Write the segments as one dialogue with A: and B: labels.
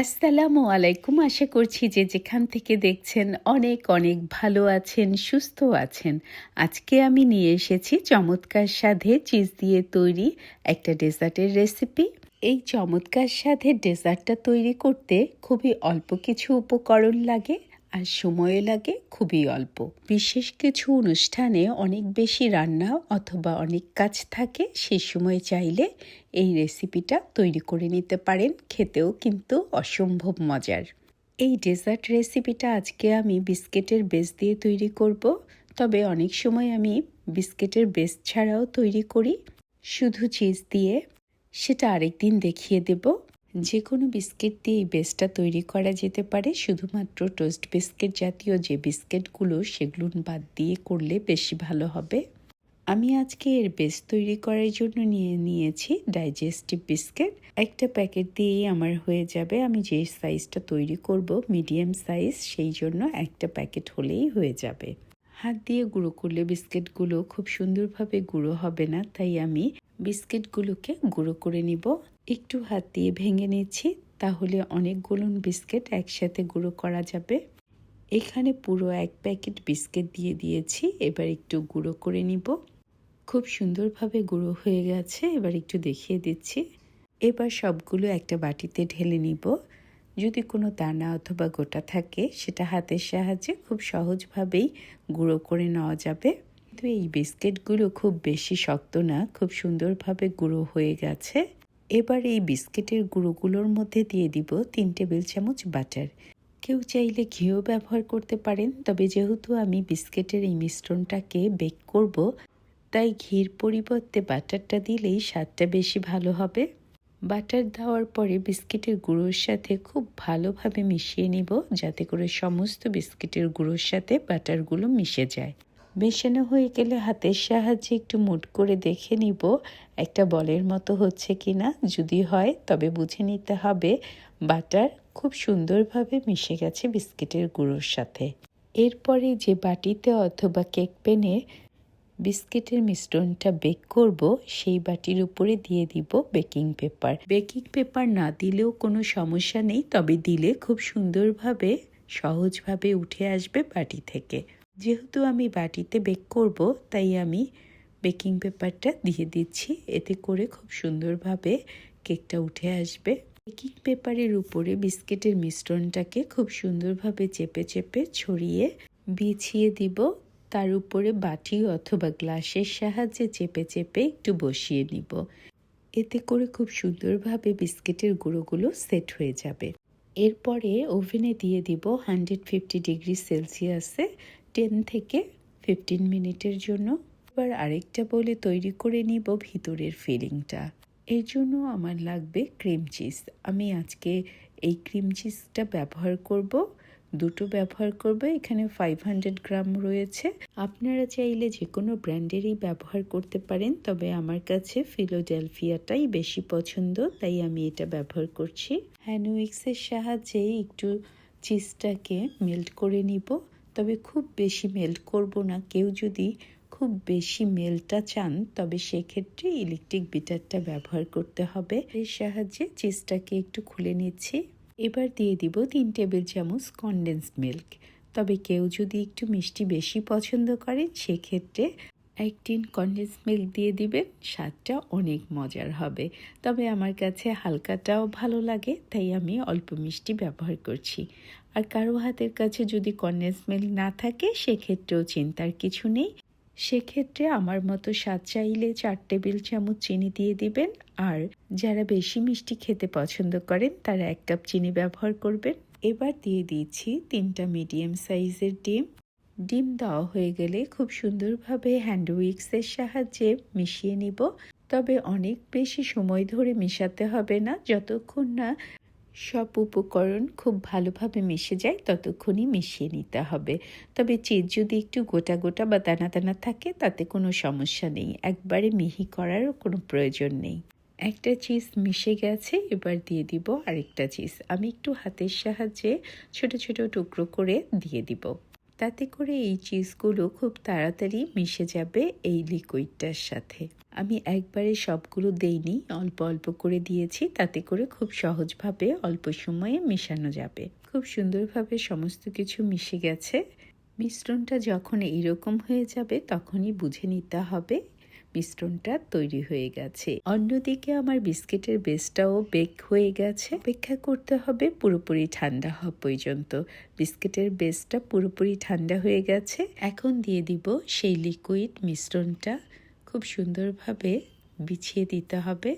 A: আসসালামু আলাইকুম। আশা করছি যে যেখান থেকে দেখছেন অনেক অনেক ভালো আছেন, সুস্থ আছেন। আজকে আমি নিয়ে এসেছি চমৎকার স্বাদে চিজ দিয়ে তৈরি একটা ডেজার্টের রেসিপি। এই চমৎকার স্বাদের ডেজার্টটা তৈরি করতে খুবই অল্প কিছু উপকরণ লাগে। আর সময় লাগে খুবই অল্প। বিশেষ কিছু অনুষ্ঠানে অনেক বেশি রান্না অথবা অনেক কাজ থাকে, সে সময় চাইলে এই রেসিপিটা তৈরি করে নিতে পারেন, খেতেও কিন্তু অসম্ভব মজার। এই ডেজার্ট রেসিপিটা আজকে আমি বিস্কিটের বেস দিয়ে তৈরি করব, তবে অনেক সময় আমি বিস্কিটের বেস ছাড়াও তৈরি করি। শুধু চিজ দিয়ে, সেটা আরেকদিন দেখিয়ে দেব। যে কোনো বিস্কিট দিয়ে এই বেসটা তৈরি করা যেতে পারে, শুধুমাত্র টোস্ট বিস্কিট জাতীয় যে বিস্কিটগুলো সেগুলো বাদ দিয়ে করলে বেশি ভালো হবে। আমি আজকে এর বেস তৈরি করার জন্য নিয়ে নিয়েছি ডাইজেস্টিভ বিস্কিট। একটা প্যাকেট দিয়েই আমার হয়ে যাবে। আমি যে সাইজটা তৈরি করব, মিডিয়াম সাইজ, সেই জন্য একটা প্যাকেট হলেই হয়ে যাবে। হাত দিয়ে গুঁড়ো করলে বিস্কিটগুলো খুব সুন্দরভাবে গুঁড়ো হবে না, তাই আমি বিস্কিটগুলোকে গুঁড়ো করে নিব। একটু হাত দিয়ে ভেঙে নিচ্ছি, তাহলে অনেকগুলো বিস্কিট একসাথে গুঁড়ো করা যাবে। এখানে পুরো এক প্যাকেট বিস্কিট দিয়ে দিয়েছি, এবার একটু গুঁড়ো করে নিব। খুব সুন্দরভাবে গুঁড়ো হয়ে গেছে, এবার একটু দেখিয়ে দিচ্ছি। এবার সবগুলো একটা বাটিতে ঢেলে নিব। যদি কোনো দানা অথবা গোটা থাকে, সেটা হাতের সাহায্যে খুব সহজভাবেই গুঁড়ো করে নেওয়া যাবে। কিন্তু এই বিস্কিটগুলো খুব বেশি শক্ত না, খুব সুন্দরভাবে গুঁড়ো হয়ে গেছে। এবার এই বিস্কিটের গুঁড়োগুলোর মধ্যে দিয়ে দিব তিন টেবিল চামচ বাটার। কেউ চাইলে ঘিও ব্যবহার করতে পারেন, তবে যেহেতু আমি বিস্কিটের এই মিশ্রণটাকে বেক করব, তাই ঘির পরিবর্তে বাটারটা দিলেই স্বাদটা বেশি ভালো হবে। বাটার দেওয়ার পরে বিস্কিটের গুঁড়োর সাথে খুব ভালোভাবে মিশিয়ে নিব যাতে করে সমস্ত বিস্কিটের গুঁড়োর সাথে বাটারগুলো মিশে যায়। মেশানো হয়ে গেলে হাতের সাহায্যে একটু মুট করে দেখে নিব একটা বলের মতো হচ্ছে কি না যদি হয়, তবে বুঝে নিতে হবে বাটার খুব সুন্দরভাবে মিশে গেছে বিস্কিটের গুঁড়োর সাথে। এরপরে যে বাটিতে অথবা কেক পেনে বিস্কিটের মিশ্রণটা বেক করব, সেই বাটির উপরে দিয়ে দিব বেকিং পেপার। বেকিং পেপার না দিলেও কোনো সমস্যা নেই, তবে দিলে খুব সুন্দরভাবে, সহজভাবে উঠে আসবে বাটি থেকে। যেহেতু আমি বাটিতে বেক করব, তাই আমি বেকিং পেপারটা দিয়ে দিচ্ছি, এতে করে খুব সুন্দরভাবে কেকটা উঠে আসবে। বেকিং পেপারের উপরে বিস্কিটের মিশ্রণটাকে খুব সুন্দরভাবে চেপে চেপে ছড়িয়ে বিছিয়ে দিব তার উপরে বাটি অথবা গ্লাসের সাহায্যে চেপে চেপে একটু বসিয়ে নিব। এতে করে খুব সুন্দরভাবে বিস্কিটের গুঁড়োগুলো সেট হয়ে যাবে। এরপরে ওভেনে দিয়ে দিব হান্ড্রেড ফিফটি ডিগ্রি সেলসিয়াসে টেন থেকে ফিফটিন মিনিটের জন্য। এবার আরেকটা বলে তৈরি করে নিব ভিতরের ফিলিংটা। এর জন্য আমার লাগবে ক্রিম চিজ। আমি আজকে এই ক্রিম চিজটা ব্যবহার করব। দুটো ব্যবহার করবে, এখানে ফাইভ হান্ড্রেড গ্রাম রয়েছে। আপনারা চাইলে যে কোনো ব্র্যান্ডেরই ব্যবহার করতে পারেন, তবে আমার কাছে ফিলোডেলফিয়াটাই বেশি পছন্দ, তাই আমি এটা ব্যবহার করছি। হ্যানুইক্সের সাহায্যে একটু চিজটাকে মেল্ট করে নিব, তবে খুব বেশি মেল্ট করব না। কেউ যদি খুব বেশি মেলটা চান, তবে সেক্ষেত্রে ইলেকট্রিক বিটারটা ব্যবহার করতে হবে। এর সাহায্যে চিজটাকে একটু খুলে নিচ্ছি। এবার দিয়ে দিব তিন টেবিল চামচ কনডেন্স মিল্ক তবে কেউ যদি একটু মিষ্টি বেশি পছন্দ করেন, সেক্ষেত্রে এক টিন কনডেন্স মিল্ক দিয়ে দিবেন, স্বাদটা অনেক মজার হবে। তবে আমার কাছে হালকাটাও ভালো লাগে, তাই আমি অল্প মিষ্টি ব্যবহার করছি। আর কারও হাতের কাছে যদি কনডেন্স মিল্ক না থাকে, সেক্ষেত্রেও চিন্তার কিছু নেই। সেক্ষেত্রে আমার মতো স্বাদ চাইলে চার টেবিল চামচ চিনি দিয়ে দিবেন। আর যারা বেশি মিষ্টি খেতে পছন্দ করেন, তারা এক কাপ চিনি ব্যবহার করবেন। এবার দিয়ে দিয়েছি তিনটা মিডিয়াম সাইজের ডিম। ডিম দেওয়া হয়ে গেলে খুব সুন্দরভাবে হ্যান্ড উইক্সের সাহায্যে মিশিয়ে নিব। তবে অনেক বেশি সময় ধরে মেশাতে হবে না, যতক্ষণ না সব উপকরণ খুব ভালোভাবে মিশে যায়, ততক্ষণই মিশিয়ে নিতে হবে। তবে চিজ যদি একটু গোটা গোটা বা দানা দানা থাকে, তাতে কোনো সমস্যা নেই। একবারে মিহি করারও কোনো প্রয়োজন নেই। একটা চিজ মিশে গেছে, এবার দিয়ে দিব আরেকটা চিজ। আমি একটু হাতের সাহায্যে ছোট ছোট টুকরো করে দিয়ে দিব। তাতে করে এই চিজগুলো খুব তাড়াতাড়ি মিশে যাবে এই লিকুইডটার সাথে। আমি একবারে সবগুলো দেইনি, অল্প অল্প করে দিয়েছি, তাতে করে খুব সহজভাবে অল্প সময়ে মেশানো যাবে। খুব সুন্দরভাবে সমস্ত কিছু মিশে গেছে। মিশ্রণটা যখন এইরকম হয়ে যাবে, তখনই বুঝে নিতে হবে মিশ্রণটা তৈরি হয়ে গেছে। অন্যদিকে আমার বিস্কিটের বেসটাও বেক হয়ে গেছে। অপেক্ষা করতে হবে পুরোপুরি ঠান্ডা হওয়া পর্যন্ত। বিস্কিটের বেসটা পুরোপুরি ঠান্ডা হয়ে গেছে। এখন দিয়ে দিব সেই লিকুইড মিশ্রণটা। খুব সুন্দরভাবে বিছিয়ে দিতে হবে।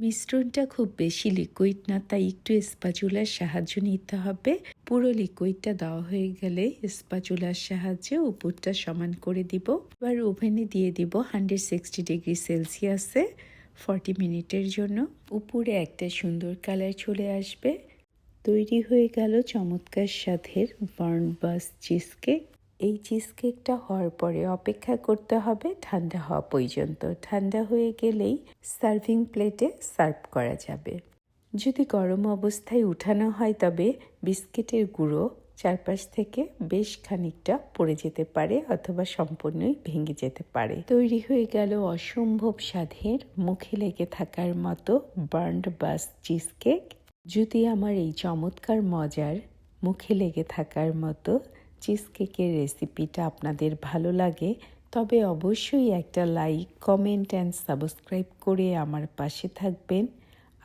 A: মিশ্রণটা খুব বেশি লিকুইড না, তাই একটু স্পাচুলার সাহায্য নিতে হবে। পুরো লিকুইডটা দেওয়া হয়ে গেলে স্পাচুলার সাহায্যে উপরটা সমান করে দিব। এবার ওভেনে দিয়ে দিব হান্ড্রেড সিক্সটি ডিগ্রি সেলসিয়াসে ফর্টি মিনিটের জন্য। উপরে একটা সুন্দর কালার চলে আসবে। তৈরি হয়ে গেল চমৎকার স্বাদের বার্ন বাস চিজ কেক এই চিজ কেকটা হওয়ার পরে অপেক্ষা করতে হবে, ঠান্ডা হওয়া পর্যন্ত। ঠান্ডা হয়ে গেলেই সার্ভিং প্লেটে সার্ভ করা যাবে। যদি গরম অবস্থায় উঠানো হয় তবে বিস্কিটের গুঁড়ো চারপাশ থেকে বেশ খানিকটা পড়ে যেতে পারে অথবা সম্পূর্ণই ভেঙে যেতে পারে। তৈরি হয়ে গেল অসম্ভব স্বাদের, মুখে লেগে থাকার মতো বার্নড বাস চিজ কেক যদি আমার এই চমৎকার মজার, মুখে লেগে থাকার মতো চিজ কেকের রেসিপিটা আপনাদের ভালো লাগে, তবে অবশ্যই একটা লাইক, কমেন্ট, অ্যান্ড সাবস্ক্রাইব করে আমার পাশে থাকবেন।